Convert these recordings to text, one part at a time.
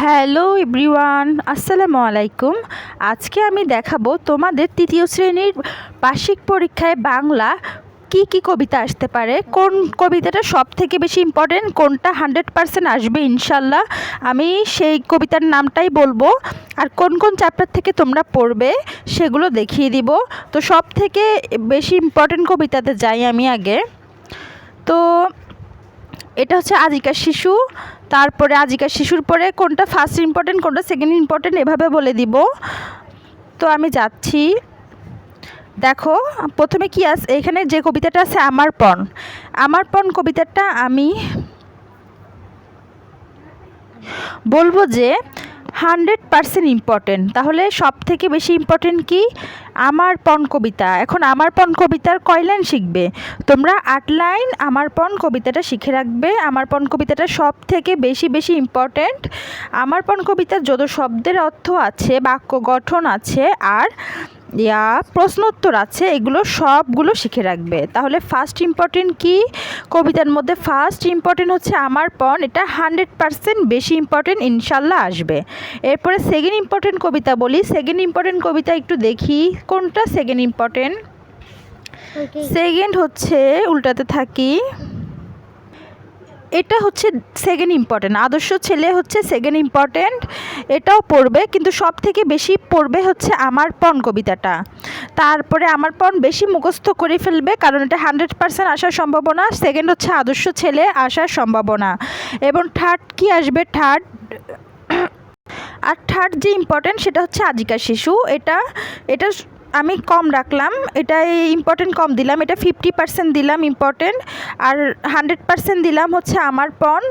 Hello everyone, আসসালামু আলাইকুম। আজকে আমি দেখাবো তোমাদের তৃতীয় শ্রেণির বার্ষিক পরীক্ষায় বাংলা কি কি কবিতা আসতে পারে, কোন কবিতাটা সব থেকে বেশি ইম্পর্টেন্ট কোনটা হান্ড্রেড পারসেন্ট আসবে ইনশাল্লাহ। আমি সেই কবিতার নামটাই বলব, আর কোন কোন চ্যাপ্টার থেকে তোমরা পড়বে সেগুলো দেখিয়ে দিব। তো সব থেকে বেশি ইম্পর্টেন্ট কবিতাতে যাই আমি আগে। তো এটা হচ্ছে আজিকার শিশু। তারপরে আজিকার শিশুর পরে কোনটা ফার্স্ট ইম্পর্টেন্ট কোনটা সেকেন্ড ইম্পর্টেন্ট এভাবে বলে দিব। তো আমি যাচ্ছি। দেখো, প্রথমে কি আছে এখানে যে কবিতাটা আছে, আমার পণ। আমার পণ কবিতাটা আমি বলব যে হান্ড্রেড পারসেন্ট ইম্পর্টেন্ট তাহলে সব থেকে বেশি ইম্পর্টেন্ট কি? আমার পণ কবিতা। এখন আমার পণ কবিতার কয় লাইন শিখবে? তোমরা আট লাইন আমার পণ কবিতাটা শিখে রাখবে। আমার পণ কবিতাটা সব থেকে বেশি বেশি ইম্পর্টেন্ট আমার পণ কবিতার যত শব্দের অর্থ আছে, বাক্য গঠন আছে, আর ইয়া প্রশ্নোত্তর আছে এগুলো সবগুলো শিখে রাখবে। তাহলে ফার্স্ট ইম্পর্টেন্ট কি? কবিতার মধ্যে ফার্স্ট ইম্পর্টেন্ট হচ্ছে আমার পণ এটা হান্ড্রেড পারসেন্ট বেশি ইম্পর্টেন্ট ইনশাল্লাহ আসবে। এরপরে সেকেন্ড ইম্পর্টেন্ট কবিতা বলি। সেকেন্ড ইম্পর্টেন্ট কবিতা একটু দেখি কোনটা সেকেন্ড ইম্পর্টেন্ট সেকেন্ড হচ্ছে উল্টাতে থাকি। এটা হচ্ছে সেকেন্ড ইম্পর্টেন্ট আদর্শ ছেলে হচ্ছে সেকেন্ড ইম্পর্টেন্ট এটাও পড়বে, কিন্তু সব থেকে বেশি পড়বে হচ্ছে আমার পণ কবিতাটা। তারপরে আমার পণ বেশি মুখস্থ করে ফেলবে, কারণ এটা হান্ড্রেড পার্সেন্ট আসার সম্ভাবনা। সেকেন্ড হচ্ছে আদর্শ ছেলে, আসার সম্ভাবনা। এবং থার্ড কি আসবে? থার্ড আর থার্ড যে ইম্পর্টেন্ট সেটা হচ্ছে আজিকার শিশু। এটা এটা আমি কম রাখলাম এটা ইম্পর্টেন্ট কম দিলাম, এটা ফিফটি পার্সেন্ট দিলাম ইম্পর্টেন্ট আর হান্ড্রেড পার্সেন্ট দিলাম হচ্ছে আমার পণ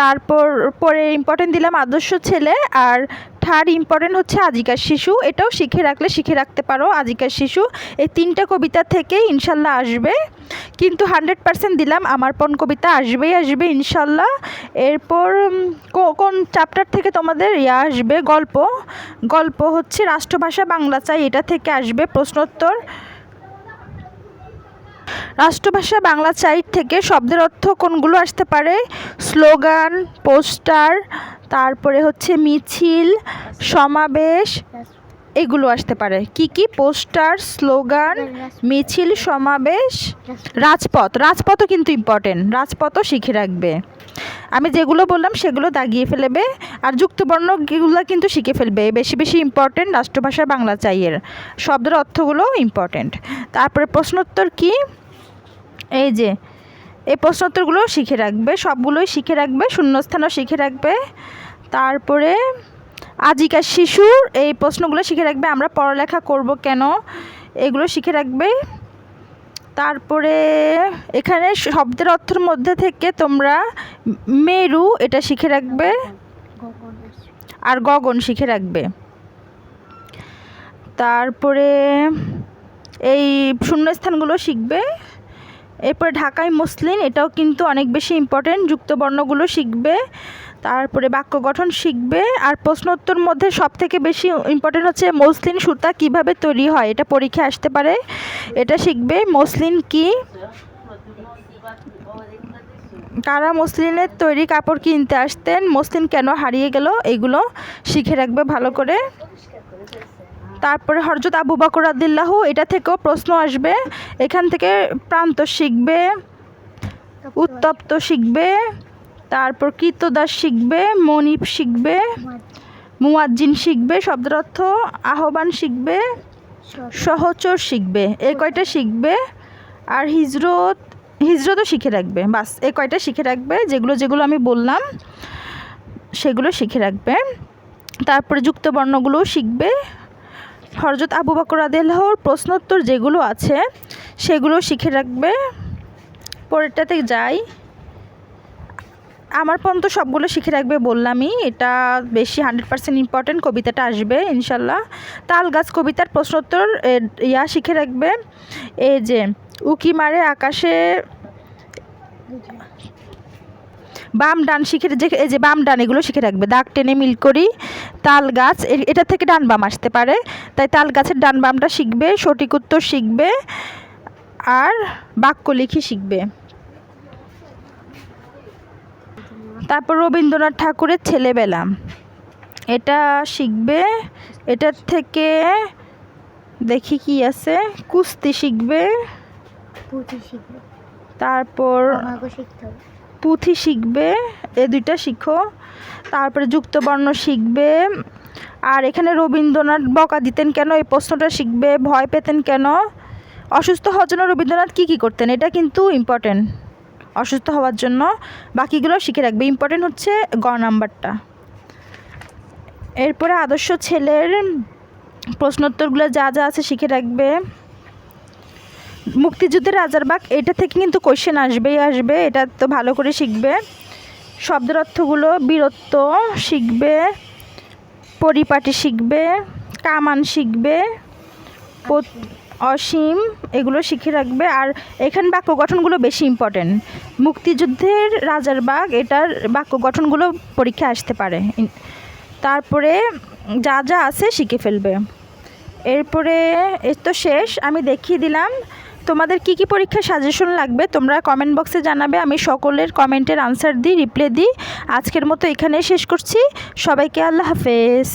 তারপর পরে ইম্পর্টেন্ট দিলাম আদর্শ ছেলে, আর থার্ড ইম্পর্টেন্ট হচ্ছে আজিকার শিশু, এটাও শিখে রাখলে শিখে রাখতে পারো আজিকার শিশু, এই তিনটা কবিতা থেকে ইনশাল্লাহ আসবে। কিন্তু হান্ড্রেড পার্সেন্ট দিলাম, আমার পণ কবিতা আসবেই আসবে ইনশাল্লাহ। এরপর কোন চ্যাপ্টার থেকে তোমাদের ইয়া আসবে? গল্প। গল্প হচ্ছে রাষ্ট্রভাষা, বাংলা চাই, এটা থেকে আসবে প্রশ্নোত্তর। রাষ্ট্রভাষা, বাংলা চাইট থেকে শব্দের অর্থ কোনগুলো আসতে পারে? স্লোগান, পোস্টার, তারপরে হচ্ছে মিছিল, সমাবেশ এগুলো আসতে পারে। কি কি? পোস্টার, স্লোগান, মিছিল, সমাবেশ, রাজপথ। রাজপথও কিন্তু ইম্পর্টেন্ট রাজপথও শিখে রাখবে। আমি যেগুলো বললাম সেগুলো দাগিয়ে ফেলবে আর যুক্তবর্ণগুলো কিন্তু শিখে ফেলবে। বেশি বেশি ইম্পর্টেন্ট রাষ্ট্রভাষা বাংলা চাইয়ের। শব্দের অর্থগুলো ইম্পর্টেন্ট তারপরে প্রশ্নোত্তর কি? এই যে, এই প্রশ্নোত্তরগুলো শিখে রাখবে। সবগুলোই শিখে রাখবে। শূন্যস্থানও শিখে রাখবে। তারপরে আজিকার শিশুর এই প্রশ্নগুলো শিখে রাখবে, আমরা পড়ালেখা করব কেন? এগুলো শিখে রাখবে। তারপরে এখানে শব্দের অর্থের মধ্যে থেকে তোমরা মেরু, এটা শিখে রাখবে। আর গগন শিখে রাখবে। তারপরে এই শূন্যস্থানগুলো শিখবে। এরপরে ঢাকায় মসলিন, এটাও কিন্তু অনেক বেশি ইম্পর্টেন্ট যুক্তবর্ণগুলো শিখবে। তারপরে বাক্য গঠন শিখবে। আর প্রশ্নোত্তর মধ্যে সব থেকে বেশি ইম্পর্টেন্ট হচ্ছে মসলিন সুতা কীভাবে তৈরি হয়, এটা পরীক্ষায় আসতে পারে। এটা শিখবে মসলিন কি? কারা মসলিনের তৈরি কাপড় কিনতে আসতেন, মসলিন কেন হারিয়ে গেল, এগুলো শিখে রাখবে ভালো করে। তারপরে হরজত আবু বকর আদিল্লাহ এটা থেকেও প্রশ্ন আসবে। এখান থেকে প্রান্ত শিখবে, উত্তপ্ত শিখবে তারপর কীর্তদাস শিখবে মনিপ শিখবে, মুয়াজ্জিন শিখবে, শব্দের অর্থ আহ্বান শিখবে, সহচর শিখবে। এই কয়টা শিখবে? আর হিজরত, হিজরতও শিখে রাখবে। বাস এই কয়টা শিখে রাখবে? যেগুলো যেগুলো আমি বললাম, সেগুলো শিখে রাখবে। তারপরে যুক্ত যুক্তবর্ণগুলোও শিখবে। হরজত আবু বকর আদেলাহর প্রশ্নোত্তর যেগুলো আছে সেগুলো শিখে রাখবে। পরেরটাতে যাই। আমার পর্যন্ত সবগুলো শিখে রাখবে বললামই। এটা বেশি হান্ড্রেড পার্সেন্ট ইম্পর্টেন্ট কবিতাটা আসবে, ইনশাল্লাহ। তাল গাছ কবিতার প্রশ্নোত্তর ইয়া শিখে রাখবে। এই যে, উকি মারে আকাশে, বাম ডান শিখে, যে, এই যে বাম ডান, এগুলো শিখে রাখবে। দাগ টেনে মিল করি, তাল গাছ এটা থেকে ডান বাম আসতে পারে। তাই তাল গাছের ডান বামটা শিখবে, সঠিক উত্তর শিখবে, আর বাক্য লিখি শিখবে। তারপর রবীন্দ্রনাথ ঠাকুরের ছেলেবেলা। এটা শিখবে এটার থেকে দেখি কি আছে কুস্তি শিখবে। তারপর পুঁথি শিখবে এ দুইটা শিখো। তারপরে যুক্তবর্ণ শিখবে। আর এখানে রবীন্দ্রনাথ বকা দিতেন কেন? এই প্রশ্নটা শিখবে ভয় পেতেন কেন? অসুস্থ হওয়ার জন্য রবীন্দ্রনাথ কী কী করতেন? এটা কিন্তু ইম্পর্টেন্ট অসুস্থ হওয়ার জন্য বাকিগুলো শিখে রাখবে। ইম্পর্টেন্ট হচ্ছে গ নাম্বারটা। এরপরে আদর্শ ছেলের প্রশ্নোত্তরগুলো যা যা আছে শিখে রাখবে। মুক্তিযুদ্ধের রাজার রাজারবাগ, এটা থেকে কিন্তু কোয়েশ্চেন আসবেই আসবে, এটা তো ভালো করে শিখবে। শব্দের অর্থগুলো বীরত্ব শিখবে, পরিপাটি শিখবে, কামান শিখবে অসীম, এগুলো শিখে রাখবে। আর এখানে বাক্য গঠনগুলো বেশি ইম্পর্টেন্ট মুক্তিযুদ্ধের রাজার বাগ এটার বাক্য গঠনগুলো পরীক্ষা আসতে পারে। তারপরে যা যা আছে শিখে ফেলবে। এরপরে এ তো শেষ, আমি দেখিয়ে দিলাম। তোমাদের কি কি পরীক্ষার সাজেশন লাগবে, তোমরা কমেন্ট বক্সে জানাবে। আমি সকলের কমেন্টের আনসার দিই রিপ্লাই দিই। আজকের মতো এখানেই শেষ করছি। সবাইকে আল্লাহ হাফেজ।